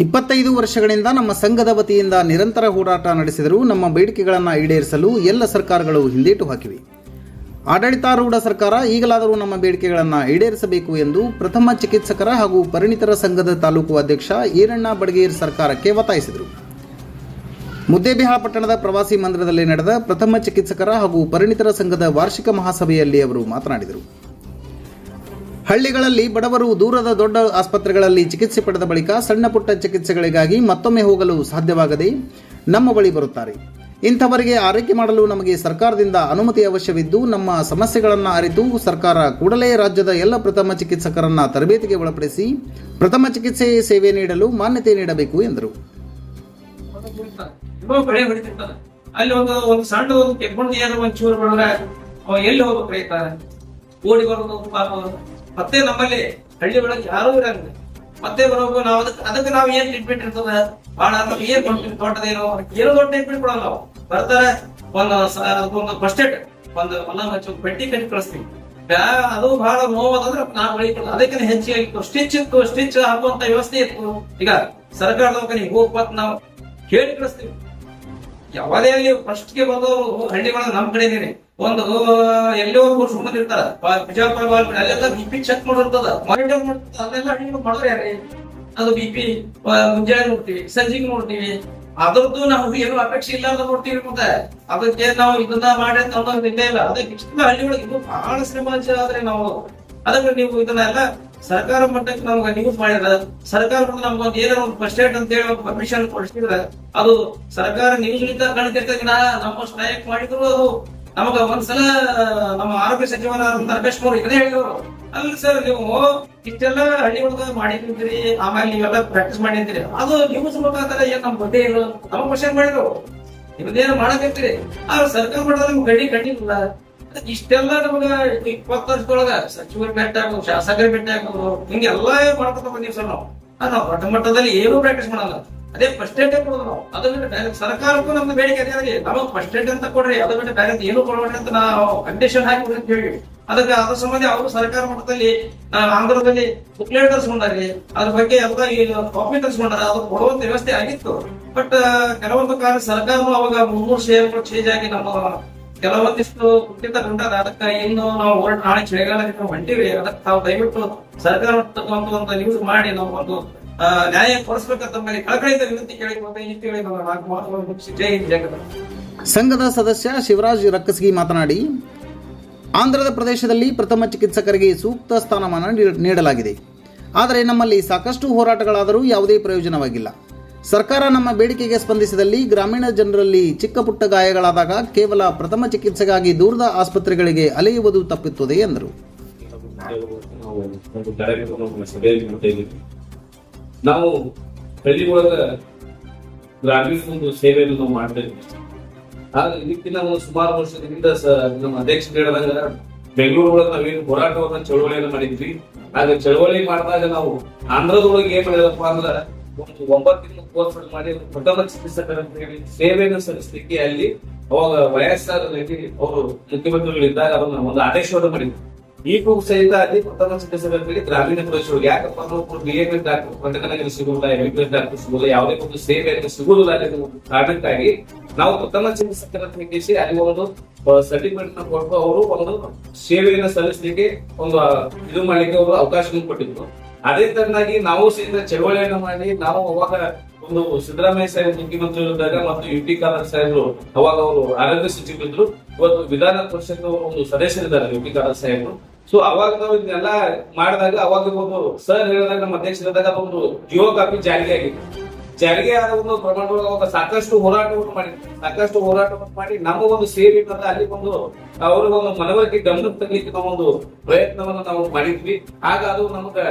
ಇಪ್ಪತ್ತೈದು ವರ್ಷಗಳಿಂದ ನಮ್ಮ ಸಂಘದ ವತಿಯಿಂದ ನಿರಂತರ ಹೋರಾಟ ನಡೆಸಿದರೂ ನಮ್ಮ ಬೇಡಿಕೆಗಳನ್ನು ಈಡೇರಿಸಲು ಎಲ್ಲ ಸರ್ಕಾರಗಳು ಹಿಂದೇಟು ಹಾಕಿವೆ. ಆಡಳಿತಾರೂಢ ಸರ್ಕಾರ ಈಗಲಾದರೂ ನಮ್ಮ ಬೇಡಿಕೆಗಳನ್ನು ಈಡೇರಿಸಬೇಕು ಎಂದು ಪ್ರಥಮ ಚಿಕಿತ್ಸಕರ ಹಾಗೂ ಪರಿಣಿತರ ಸಂಘದ ತಾಲೂಕು ಅಧ್ಯಕ್ಷ ಈರಣ್ಣ ಬಡಗೇರ್ ಸರ್ಕಾರಕ್ಕೆ ಒತ್ತಾಯಿಸಿದರು. ಮುದ್ದೇಬಿಹಾಳ ಪಟ್ಟಣದ ಪ್ರವಾಸಿ ಮಂದಿರದಲ್ಲಿ ನಡೆದ ಪ್ರಥಮ ಚಿಕಿತ್ಸಕರ ಹಾಗೂ ಪರಿಣಿತರ ಸಂಘದ ವಾರ್ಷಿಕ ಮಹಾಸಭೆಯಲ್ಲಿ ಅವರು ಮಾತನಾಡಿದರು. ಹಳ್ಳಿಗಳಲ್ಲಿ ಬಡವರು ದೂರದ ದೊಡ್ಡ ಆಸ್ಪತ್ರೆಗಳಲ್ಲಿ ಚಿಕಿತ್ಸೆ ಪಡೆದ ಬಳಿಕ ಸಣ್ಣ ಪುಟ್ಟ ಚಿಕಿತ್ಸೆಗಳಿಗಾಗಿ ಮತ್ತೊಮ್ಮೆ ಹೋಗಲು ಸಾಧ್ಯವಾಗದೆ ನಮ್ಮ ಬಳಿ ಬರುತ್ತಾರೆ. ಇಂಥವರಿಗೆ ಆರೈಕೆ ಮಾಡಲು ನಮಗೆ ಸರ್ಕಾರದಿಂದ ಅನುಮತಿ ಅವಶ್ಯವಿದ್ದು, ನಮ್ಮ ಸಮಸ್ಯೆಗಳನ್ನು ಅರಿತು ಸರ್ಕಾರ ಕೂಡಲೇ ರಾಜ್ಯದ ಎಲ್ಲ ಪ್ರಥಮ ಚಿಕಿತ್ಸಕರನ್ನ ತರಬೇತಿಗೆ ಒಳಪಡಿಸಿ ಪ್ರಥಮ ಚಿಕಿತ್ಸೆ ಸೇವೆ ನೀಡಲು ಮಾನ್ಯತೆ ನೀಡಬೇಕು ಎಂದರು. ಓಡಿ ಬರೋದು ಪಾಪ ಮತ್ತೆ ನಮ್ಮಲ್ಲಿ ಹಳ್ಳಿ ಒಳಗೆ ಯಾರೂ ಇರಂಗಿಲ್ಲ. ಮತ್ತೆ ಬರೋಕು ನಾವು ಅದಕ್ಕೆ ಅದಕ್ಕೆ ನಾವು ಏನ್ ಟ್ರೀಟ್ಮೆಂಟ್ ಇರ್ತದ? ಬಹಳ ಏನ್ ಕೊಡ್ತೀವಿ ಏನು ಏನೋ ದೊಡ್ಡ ಟ್ರೀಟ್ಮೆಂಟ್ ಕೊಡಲ್ಲ ನಾವು ಬರ್ತಾರೆ, ಒಂದು ಅದಕ್ಕೊಂದು ಏಡ್ ಒಂದು ಮಲ್ಲ ಹಚ್ಚಿ ಬೆಟ್ಟಿ ಕಟ್ಟಿ ಕಳಿಸ್ತೀವಿ. ಅದು ಬಹಳ ನೋವಾದ್ರೆ ನಾವು ಬಳಿಕೊಳ್ಳೋದು ಅದಕ್ಕೆ ಹೆಚ್ಚಿಗೆ ಸ್ಟಿಚ್ ಇತ್ತು ಸ್ಟಿಚ್ ಹಾಕುವಂತ ವ್ಯವಸ್ಥೆ ಇತ್ತು. ಈಗ ಸರ್ಕಾರದ ನೀವು ಹೋಗ್ಬತ್ ನಾವು ಹೇಳಿ ಕಳಿಸ್ತೀವಿ. ಯಾವುದೇ ಫಸ್ಟ್ಗೆ ಬಂದವರು ಹಳ್ಳಿಗಳ ನಮ್ ಕಡೆನೇ ಒಂದು ಎಲ್ಲೋ ಒಬ್ಬರು ಸುಮ್ಮನೆ ಇರ್ತಾರ. ಬಿಜಾಪುರ ಅಲ್ಲೆಲ್ಲ ಬಿ ಪಿ ಚೆಕ್ ಮಾಡಿರ್ತದ ಮಾನಿಟರ್ ಅಲ್ಲೆಲ್ಲ ಹಳ್ಳಿಗಳು ಮಾಡೋರು ಅದು ಬಿ ಪಿ ಮುಂಜಾನೆ ನೋಡ್ತೀವಿ ಸಂಜೆಗೆ ನೋಡ್ತೀವಿ. ಅದರದ್ದು ನಾವು ಏನು ಅಪೇಕ್ಷೆ ಇಲ್ಲ ಅಂತ ನೋಡ್ತೀವಿ ಮತ್ತೆ. ಅದಕ್ಕೆ ನಾವು ಇದನ್ನ ಮಾಡಿ ಅಂತ ಅನ್ನೋದು ಇಲ್ಲೇ. ಅದಕ್ಕೆ ಹಳ್ಳಿಗಳಿಗೆ ಇದು ಬಹಳ ಶ್ರೀಮಂತ ಆದ್ರೆ ನಾವು. ಅದಕ್ಕೆ ನೀವು ಇದನ್ನೆಲ್ಲ ಸರ್ಕಾರ ಮಟ್ಟಕ್ಕೆ ನಮ್ಗೆ ನ್ಯೂಸ್ ಮಾಡ್ಯಾರ ಸರ್ಕಾರ ನಮ್ಗೆ ಒಂದು ಏನೋ ಒಂದು ಫಸ್ಟ್ ಏಡ್ ಅಂತ ಹೇಳಿ ಪರ್ಮಿಷನ್ ಕೊಡಿಸಿದ್ರೆ, ಅದು ಸರ್ಕಾರ ಲಿಂದ ಕಾಣ್ತಿರ್ತದೆ ನಮ್ಮ ಸ್ಟ್ರೈಕ್ ಮಾಡಿದ್ರು ಅದು. ನಮಗ ಒಂದ್ಸಲ, ನಮ್ಮ ಆರೋಗ್ಯ ಸಚಿವರಾದ ನರಬೇಶ್ ಅವರು ಇದನ್ನೇ ಹೇಳಿದ್ರು. ಅಲ್ಲ ಸರ್ ನೀವು ಇಷ್ಟೆಲ್ಲ ಹಳ್ಳಿ ಒಳಗ ಮಾಡಿದ್ರಿ, ಆಮೇಲೆ ನೀವೆಲ್ಲ ಪ್ರಾಕ್ಟೀಸ್ ಮಾಡಿದ್ರಿ, ಅದು ನ್ಯೂಸ್ ಮುಖಾಂತರ ಏನ್ ನಮ್ ಗೊತ್ತೇ ಇಲ್ಲ ನಮಗ್ ಕ್ವಶನ್ ಮಾಡಿದ್ರು. ನಿಮ್ದೇನು ಮಾಡಕ್ ಆದ್ರೆ ಸರ್ಕಾರ ಮಾಡೋದ್ ಗಡಿ ಕಟ್ಟಿಲ್ಲ ಇಷ್ಟೆಲ್ಲ ನಮಗ ಇಪ್ಪತ್ತು ವರ್ಷದೊಳಗ ಸಚಿವರು ಭೇಟಿ ಆಗೋದು ಶಾಸಕರ ಭೇಟಿ ಆಗೋದು ಹಿಂಗೆಲ್ಲ ಮಾಡ್ಕೊತ ಬಂದೀವಿ ಸರ್ ನಾವು. ನಾವು ದೊಡ್ಡ ಮಟ್ಟದಲ್ಲಿ ಏನೂ ಪ್ರಾಕ್ಟೀಸ್ ಮಾಡಲ್ಲ. ಅದೇ ಫಸ್ಟ್ ಏಡ್ ಕೊಡೋದು ನಾವು? ಅದು ಬಿಟ್ಟು ಡೈರೆಕ್ಟ್ ಸರ್ಕಾರಕ್ಕೂ ನಮ್ದು ಬೇಡಿಕೆ ಅದೇ ಆಗಿದೆ. ನಮಗ್ ಫಸ್ಟ್ ಏಡ್ ಅಂತ ಕೊಡ್ರಿ, ಅದು ಬಿಟ್ಟು ಡೈರೆಕ್ಟ್ ಏನು ಕೊಡೋಣ ಅಂತ ನಾವು ಕಂಡೀಷನ್ ಹಾಕಿ ಅಂತ ಹೇಳಿ ಅದಕ್ಕೆ ಅದ್ರ ಸಂಬಂಧ ಅವರು ಸರ್ಕಾರ ಮಟ್ಟದಲ್ಲಿ ಆಂಧ್ರದಲ್ಲಿ ಬುಕ್ಲೆಟ್ ತರಿಸ್ಕೊಂಡ್ರಿ ಅದ್ರ ಬಗ್ಗೆ ಎಲ್ಲ ಈ ಕಾಪಿ ತರಿಸ್ಕೊಂಡಾರ ಅದು ಕೊಡುವಂತ ವ್ಯವಸ್ಥೆ ಆಗಿತ್ತು. ಬಟ್ ಕೆಲವೊಂದು ಕಾರಣ ಸರ್ಕಾರನು ಅವಾಗ ಮುನ್ನೂರು ಶೇರ್ಗಳು ಚೇಂಜ್ ಆಗಿ ನಮ್ಮ ಕೆಲವೊಂದಿಷ್ಟು ಕುಂಠಿತ ಉಂಟಾದ ಅದಕ್ಕೆ ಇನ್ನು ನಾವು ಹೊರಟು ನಾಳೆ ಚಳಿಗಾಲಕ್ಕೆ ನಾವು ಹೊಂಟಿವಿ. ಅದಕ್ಕೆ ತಾವು ದಯವಿಟ್ಟು ಸರ್ಕಾರ ಒಂದು ನ್ಯೂಸ್ ಮಾಡಿ ನಾವು ಒಂದು ನ್ಯಾಯ ಕೊಡಿಸ್ಬೇಕಂತ ಮೇಲೆ ಕಳಕಳಿಯಿಂದ ವಿನಂತಿ ಕೇಳಿಕೊಂಡು ಇಷ್ಟು ಹೇಳಿ ನಾವು ನಾಲ್ಕು ಮಾತುಗಳನ್ನು ಜೈ ಹಿಂದ್, ಸಂಘದ ಸದಸ್ಯ ಶಿವರಾಜ್ ರಕ್ಕಸ್ಗಿ ಮಾತನಾಡಿ ಆಂಧ್ರದ ಪ್ರದೇಶದಲ್ಲಿ ಪ್ರಥಮ ಚಿಕಿತ್ಸಕರಿಗೆ ಸೂಕ್ತ ಸ್ಥಾನಮಾನ ನೀಡ- ನೀಡಲಾಗಿದೆ. ಆದರೆ ನಮ್ಮಲ್ಲಿ ಸಾಕಷ್ಟು ಹೋರಾಟಗಳಾದರೂ ಯಾವುದೇ ಪ್ರಯೋಜನವಾಗಿಲ್ಲ. ಸರ್ಕಾರ ನಮ್ಮ ಬೇಡಿಕೆಗೆ ಸ್ಪಂದಿಸಿದಲ್ಲಿ ಗ್ರಾಮೀಣ ಜನರಲ್ಲಿ ಚಿಕ್ಕ ಪುಟ್ಟ ಗಾಯಗಳಾದಾಗ ಕೇವಲ ಪ್ರಥಮ ಚಿಕಿತ್ಸೆಗಾಗಿ ದೂರದ ಆಸ್ಪತ್ರೆಗಳಿಗೆ ಅಲೆಯುವುದು ತಪ್ಪುತ್ತದೆ ಎಂದರು. ನಾವು ಒಂದು ನಾವು ಸೇವೆಯನ್ನು ನಾವು ಇದಕ್ಕಿಂತ ಒಂದು ಸುಮಾರು ವರ್ಷದಿಂದ ನಮ್ಮ ಅಧ್ಯಕ್ಷರು ಹೇಳಿದಾಗ ಬೆಂಗಳೂರು ಒಳಗೆ ನಾವೇನು ಹೋರಾಟವನ್ನ ಚಳವಳಿಯನ್ನು ಮಾಡಿದ್ವಿ. ಆದ್ರೆ ಚಳವಳಿ ಮಾಡಿದಾಗ ನಾವು ಆಂಧ್ರದೊಳಗೆ ಏನ್ ಮಾಡಿದಪ್ಪ ಅಂದ್ರ ಒಂದು ಒಂಬತ್ತು ತಿಂಗಳು ಕೋರ್ಸ್ ಮಾಡಿ ಪ್ರಥಮ ಚಿಕಿತ್ಸಕರಂತ ಹೇಳಿ ಸೇವೆಯನ್ನು ಸಲ್ಲಿಸಲಿಕ್ಕೆ ಅಲ್ಲಿ ಅವಾಗ ವಯಸ್ಸಾದ ರೀತಿ ಅವರು ಮುಖ್ಯಮಂತ್ರಿಗಳಿದ್ದಾಗ ಅದನ್ನ ಒಂದು ಆದೇಶವನ್ನು ಮಾಡಿದ್ರು. ಈಗೂ ಸಹಿತ ಅಲ್ಲಿ ಪ್ರಥಮ ಹೇಳಿ ಗ್ರಾಮೀಣ ಪ್ರದೇಶಗಳು ಯಾಕಪ್ಪ ಎಸ್ ಡಾಕ್ಟರ್ ಪಟ್ಟಣದಲ್ಲಿ ಸಿಗುವುದಿಲ್ಲ ಎಂ ಡಾಕ್ಟರ್ ಸಿಗುವುದಿಲ್ಲ, ಯಾವುದೇ ಒಂದು ಸೇವೆಯನ್ನು ಸಿಗುವುದಿಲ್ಲ ಕಾರಣಕ್ಕಾಗಿ ನಾವು ಪ್ರಥಮ ಚಿಕಿತ್ಸಕರ ಹೆಚ್ಚಿಸಿ ಅಲ್ಲಿ ಒಂದು ಸರ್ಟಿಫಿಕೇಟ್ನ ಕೊಟ್ಟು ಅವರು ಒಂದು ಸೇವೆಯನ್ನು ಸಲ್ಲಿಸಲಿಕ್ಕೆ ಒಂದು ಇದು ಮಾಡ್ಲಿಕ್ಕೆ ಅವರು ಅವಕಾಶವನ್ನು ಕೊಟ್ಟಿದ್ರು. ಅದೇ ತರನಾಗಿ ನಾವು ಸಹಿತ ಚಳವಳಿಯನ್ನು ಮಾಡಿ, ನಾವು ಅವಾಗ ಒಂದು ಸಿದ್ದರಾಮಯ್ಯ ಸಾಹೇಬ್ ಮುಖ್ಯಮಂತ್ರಿ ಇದ್ದಾಗ ಮತ್ತು ಯು ಟಿ ಕಾಲರ್ ಸಾಹೇಬರು, ಅವಾಗ ಅವರು ಆರೋಗ್ಯ ಸಚಿವರಿದ್ರು ಇವತ್ತು ವಿಧಾನ ಪರಿಷತ್ ಒಂದು ಸದಸ್ಯರಿದ್ದಾರೆ, ಯು ಟಿ ಕಾಲರ್ ಸಾಹೇಬರು. ಸೊ ಅವಾಗ ನಾವು ಇದನ್ನೆಲ್ಲ ಮಾಡಿದಾಗ ಅವಾಗ ಒಂದು ಸರ್ ಹೇಳಿದಾಗ, ನಮ್ಮ ಅಧ್ಯಕ್ಷರಿದ್ದಾಗ ಒಂದು ಜಿಯೋ ಕಾಪಿ ಜಾರಿಗೆ ಆಗಿತ್ತು. ಜಾರಿಗೆ ಆದ ಒಂದು ಪ್ರಮಾಣದೊಳಗೆ ಅವಾಗ ಸಾಕಷ್ಟು ಹೋರಾಟವನ್ನು ಮಾಡಿ, ಸಾಕಷ್ಟು ಹೋರಾಟವನ್ನು ಮಾಡಿ, ನಮ್ಮ ಒಂದು ಸೇವೆ ಅಲ್ಲಿ ಒಂದು ಅವ್ರಿಗೆ ಒಂದು ಮನವರಿಕೆ ಗಮನಕ್ಕೆ ತರಲಿಕ್ಕೆ ಒಂದು ಪ್ರಯತ್ನವನ್ನು ನಾವು ಮಾಡಿದ್ವಿ. ಆಗ ಅದು ನಮ್ಗೆ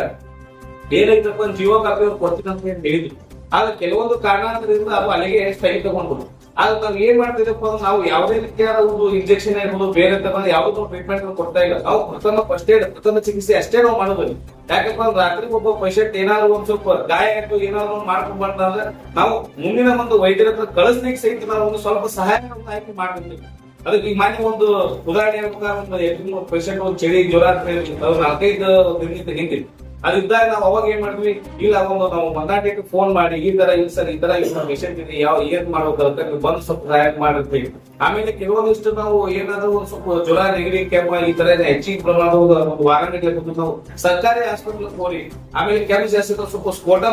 ಏನೈತಪ್ಪ ಜೀವ ಕಾಪಿ ಅವ್ರು ಕೊಡ್ತೀನಿ ಅಂತ ಹೇಳಿ ಹೇಳಿದ್ರು. ಆದ್ರೆ ಕೆಲವೊಂದು ಕಾರಣಾಂತರದಿಂದ ಅದು ಅಲ್ಲಿಗೆ ಸ್ಥಗಿತ ತಗೊಂಡ್ರು. ಆದ್ರೆ ನಾವು ಏನ್ ಮಾಡ್ತಿದ್ದಪ್ಪ ಅಂದ್ರೆ ನಾವು ಯಾವುದೇ ರೀತಿಯಾದ ಒಂದು ಇಂಜೆಕ್ಷನ್ ಇರ್ಬೋದು ಬೇರೆ ತರ ಯಾವುದೋ ಟ್ರೀಟ್ಮೆಂಟ್ ಕೊಡ್ತಾ ಇಲ್ಲ. ನಾವು ಪ್ರಥಮ ಫಸ್ಟ್ ಏಡ್ ಪ್ರಥಮ ಚಿಕಿತ್ಸೆ ಅಷ್ಟೇ ನಾವು ಮಾಡೋದು ಯಾಕಪ್ಪ ಅಂದ್ರೆ ರಾತ್ರಿ ಒಬ್ಬ ಪೇಷಂಟ್ ಏನಾದ್ರು ಒಂದ್ ಸ್ವಲ್ಪ ಗಾಯ ಆಯ್ತು, ಏನಾದ್ರು ಒಂದ್ ಅಂದ್ರೆ ನಾವು ಮುಂದಿನ ಒಂದು ವೈದ್ಯರ ಹತ್ರ ಕಳಿಸ್ಲಿಕ್ಕೆ ಸಹಿತ ನಾವು ಒಂದು ಸ್ವಲ್ಪ ಸಹಾಯ ಆಯ್ಕೆ ಮಾಡ್ತೀವಿ ಅದಕ್ಕೆ ಈಗ ಮಾನ್ಯ ಒಂದು ಉದಾಹರಣೆ ಹೇಳ್ಬೇಕಾದ್ರೆ ಒಂದು ಪೇಷಂಟ್ ಒಂದು ಚಳಿ, ಜ್ವರ ಅಂತ ನಾಲ್ಕೈದು ದಿನದಿಂದ ಹಿಂದೆ ಅದಿದ್ದಾಗ ನಾವು ಅವಾಗ ಏನ್ ಮಾಡಿದ್ವಿ? ಇಲ್ಲ ಒಂದು ನಾವು ಮಂದಾಟಿಗೆ ಫೋನ್ ಮಾಡಿ, ಈ ತರ ಇಲ್ಲ ಸರ್ ಈ ತರ ಇನ್ಫಾರ್ಮೇಶನ್ ಇದೆ, ಯಾವ, ಏನ್ ಮಾಡ್ಬೇಕಂತ ನೀವು ಬಂದು ಸ್ವಲ್ಪ ಸಹಾಯ ಮಾಡಿದ್ವಿ. ಆಮೇಲೆ ಕೆಲವೊಂದಿಷ್ಟು ನಾವು ಏನಾದ್ರು ಒಂದು ಸ್ವಲ್ಪ ಜ್ವರ, ನೆಗಡಿ, ಕೆಮ್ಮ, ಈ ತರ ಹೆಚ್ಚಿನ ಪ್ರಮಾಣದ ಒಂದು ಬಂದು ನಾವು ಸರ್ಕಾರಿ ಹಾಸ್ಪಿಟಲ್ ಹೋಗ್ರಿ ಆಮೇಲೆ ಕೆಮ್ಮು ಜಾಸ್ತಿ ಸ್ವಲ್ಪ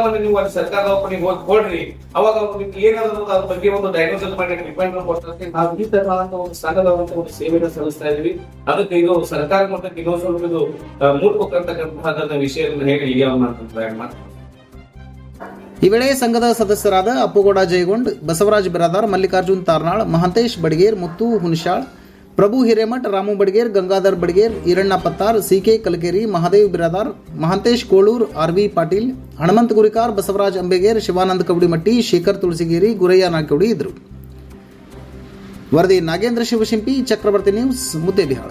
ಅಲ್ಲಿ ನೀವು ಅಲ್ಲಿ ಸರ್ಕಾರದ ಓಪನಿಗೆ ಹೋಗಿ ಕೊಡ್ರಿ. ಅವಾಗ ನಿಮ್ಗೆ ಏನಾದ್ರು ಅದ್ರ ಬಗ್ಗೆ ಒಂದು ಡಯಾಗ್ನೋಸಿಸ್ ಮಾಡಿ ಟ್ರೀಟ್ಮೆಂಟ್ ಕೊಡ್ತಾರೆ. ನಾವು ಈ ತರ ಒಂದು ಸಂಘದವಂತ ಒಂದು ಸೇವೆಯನ್ನು ಸಲ್ಲಿಸ್ತಾ ಇದೀವಿ. ಅದಕ್ಕೆ ಇದು ಸರ್ಕಾರ ಮಟ್ಟಕ್ಕೆ ಇನ್ನೊಂದು ಸ್ವಲ್ಪ ಇದು ಮೂಡ್ಬೇಕಂತಕ್ಕಂತಹ ವಿಷಯವನ್ನು ಈ ವೇಳೆ ಸಂಘದ ಸದಸ್ಯರಾದ Appugouda Jayagond, Basavaraj Biradar, Mallikarjun Tarnal, Mahantesh Badager, Muttu Hunshal, Prabhu Hiremath, Ramu Badager, Gangadhar Badager, Iranna Pattar CK Kalakeri Mahadev Biradar, Mahantesh Kolur, R V Patil Hanumanta Gurikar, Basavaraj Ambeger, Shivananda Kavadimatti, Shekhar Tulasigeri, Gurayya Nagoudi ಇದ್ರು. ವರದಿ Nagendra Shivashimpi, Chakravarti news Muddebihal